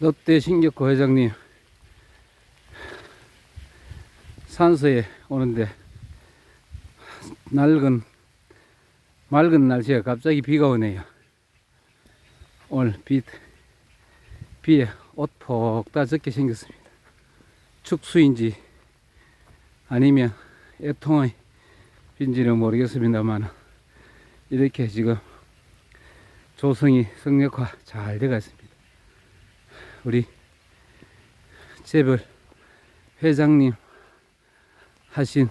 롯데 신격호 회장님 산서에 오는데 낡은 맑은 날씨에 갑자기 비가 오네요. 오늘 비 비에 옷 폭 다 젖게 생겼습니다. 축수인지 아니면 애통의 빈지는 모르겠습니다만 이렇게 지금 조성이 성역화 잘 돼가 있습니다. 우리 재벌 회장님 하신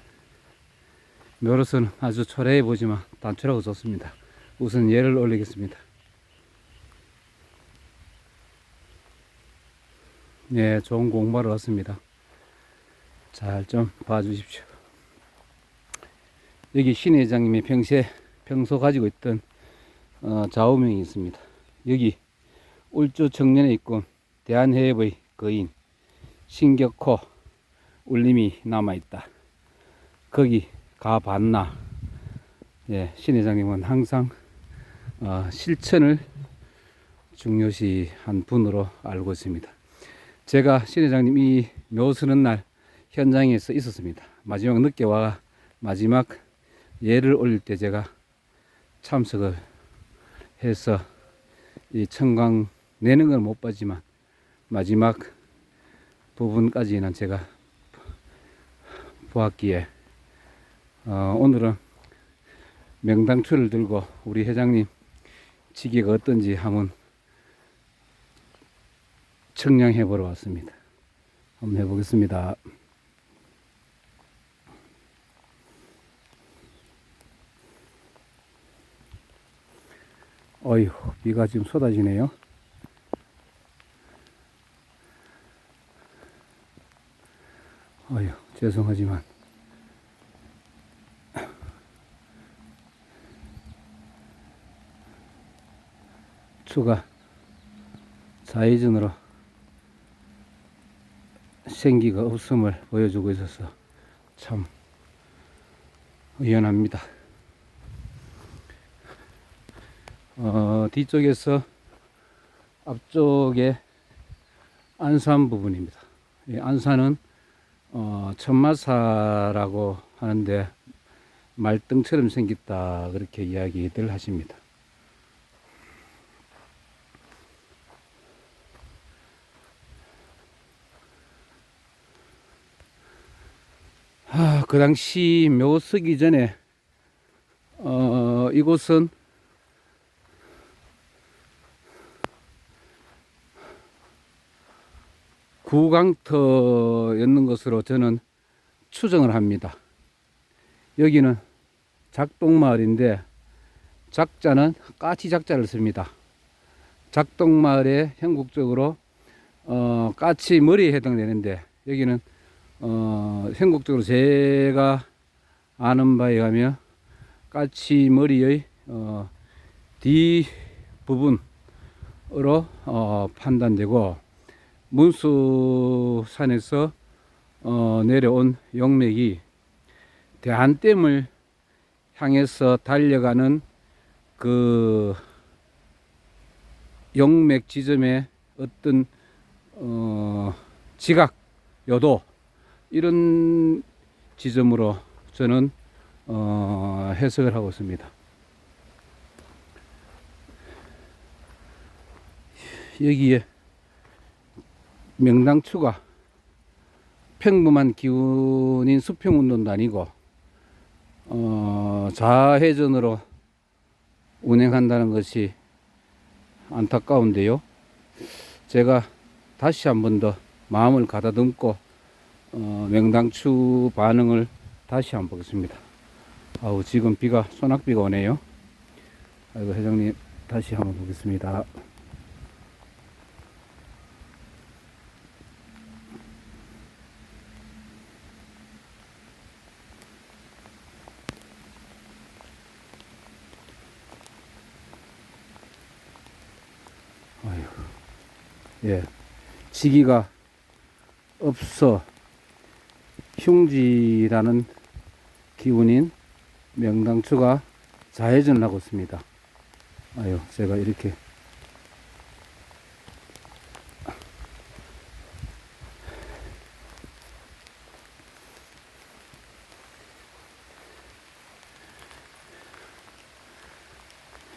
묘로서는 아주 초라해 보지만 단촐하고 좋습니다. 우선 예를 올리겠습니다. 네, 좋은 공부하러 왔습니다. 잘 좀 봐주십시오. 여기 신 회장님이 평소에 평소 가지고 있던 어, 좌우명이 있습니다. 여기 울주 청년에 있고 대한해협의 거인 신격호 울림이 남아있다. 거기 가봤나? 예, 신 회장님은 항상 어, 실천을 중요시한 분으로 알고 있습니다. 제가 신 회장님 이 묘수는 날 현장에서 있었습니다. 마지막 늦게 와 마지막 예를 올릴 때 제가 참석을 해서 이 청강 내는 건 못 봤지만 마지막 부분까지는 제가 보았기에 어, 오늘은 명당추를 들고 우리 회장님 치기가 어떤지 한번 청량해 보러 왔습니다. 한번 해보겠습니다. 어휴, 비가 지금 쏟아지네요. 어휴, 죄송하지만. 추가 좌회전으로 생기가 없음을 보여주고 있어서 참 의연합니다. 어, 뒤쪽에서 앞쪽에 안산 부분입니다. 이 안산은 어, 천마사라고 하는데 말등처럼 생겼다 그렇게 이야기들 하십니다. 아, 그 당시 묘 쓰기 전에 어, 이곳은 구강터였는 것으로 저는 추정을 합니다. 여기는 작동마을인데 작자는 까치 작자를 씁니다. 작동마을에 현국적으로 어, 까치 머리에 해당되는데 여기는 어, 현국적으로 제가 아는 바에 의하면 까치 머리의 어, 뒤 부분으로 어, 판단되고 문수산에서 어, 내려온 용맥이 대한댐을 향해서 달려가는 그 용맥 지점의 어떤 어, 지각 요도 이런 지점으로 저는 어, 해석을 하고 있습니다. 여기에 명당추가 평범한 기운인 수평운동도 아니고 어, 좌회전으로 운행한다는 것이 안타까운데요. 제가 다시 한 번 더 마음을 가다듬고 어, 명당추 반응을 다시 한번 보겠습니다. 아우 지금 비가 소낙비가 오네요. 아이고 회장님 다시 한번 보겠습니다. 예. 지기가 없어 흉지라는 기운인 명당초가 자회전을 하고 있습니다. 아유, 제가 이렇게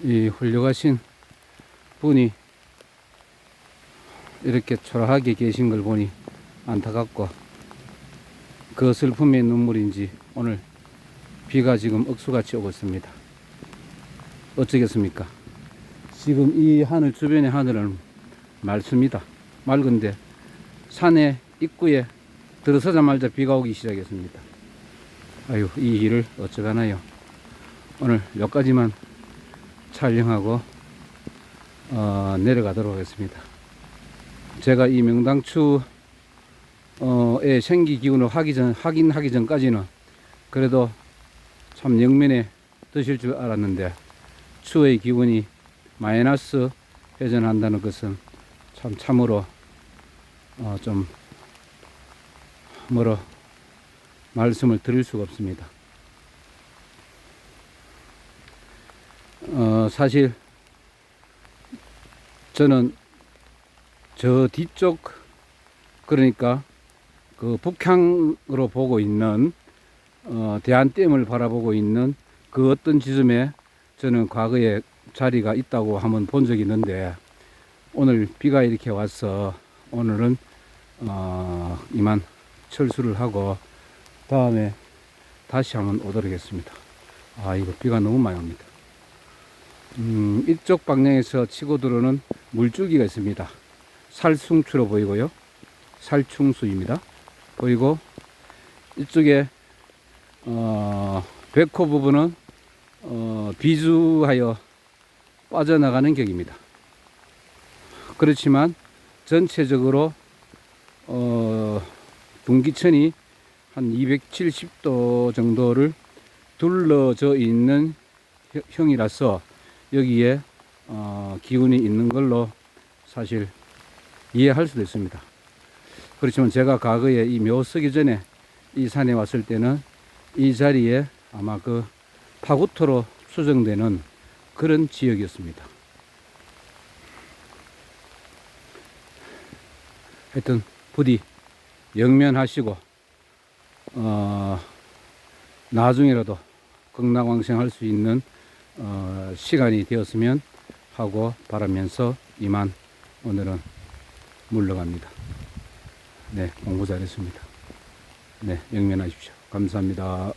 이 훌륭하신 분이 이렇게 초라하게 계신 걸 보니 안타깝고 그 슬픔의 눈물인지 오늘 비가 지금 억수같이 오고 있습니다. 어쩌겠습니까? 지금 이 하늘 주변의 하늘은 맑습니다. 맑은데 산의 입구에 들어서자마자 비가 오기 시작했습니다. 아유 이 일을 어쩌가나요? 오늘 몇 가지만 촬영하고 어, 내려가도록 하겠습니다. 제가 이 명당추 어의 생기 기운을 하기 전 확인하기 전까지는 그래도 참 영면에 드실 줄 알았는데 추의 기운이 마이너스 회전한다는 것은 참 참으로 어, 좀 뭐로 말씀을 드릴 수가 없습니다. 어, 사실 저는 저 뒤쪽 그러니까 그 북향으로 보고 있는 어, 대한댐을 바라보고 있는 그 어떤 지점에 저는 과거에 자리가 있다고 한번 본 적이 있는데 오늘 비가 이렇게 와서 오늘은 어, 이만 철수를 하고 다음에 다시 한번 오도록 하겠습니다. 아 이거 비가 너무 많이 옵니다. 음, 이쪽 방향에서 치고 들어오는 물줄기가 있습니다. 살충추로 보이고요. 살충수입니다. 보이고 이쪽에 어, 백호 부분은 어, 비주하여 빠져나가는 격입니다. 그렇지만 전체적으로 어, 둥기천이 한 270도 정도를 둘러져 있는 형- 형이라서 여기에 어, 기운이 있는 걸로 사실 이해할 수도 있습니다. 그렇지만 제가 과거에 이 묘 쓰기 전에 이 산에 왔을 때는 이 자리에 아마 그 파구토로 수정되는 그런 지역이었습니다. 하여튼 부디 영면하시고 어, 나중에라도 건강왕생할 수 있는 어, 시간이 되었으면 하고 바라면서 이만 오늘은 물러갑니다. 네, 공부 잘했습니다. 네, 영면하십시오. 감사합니다.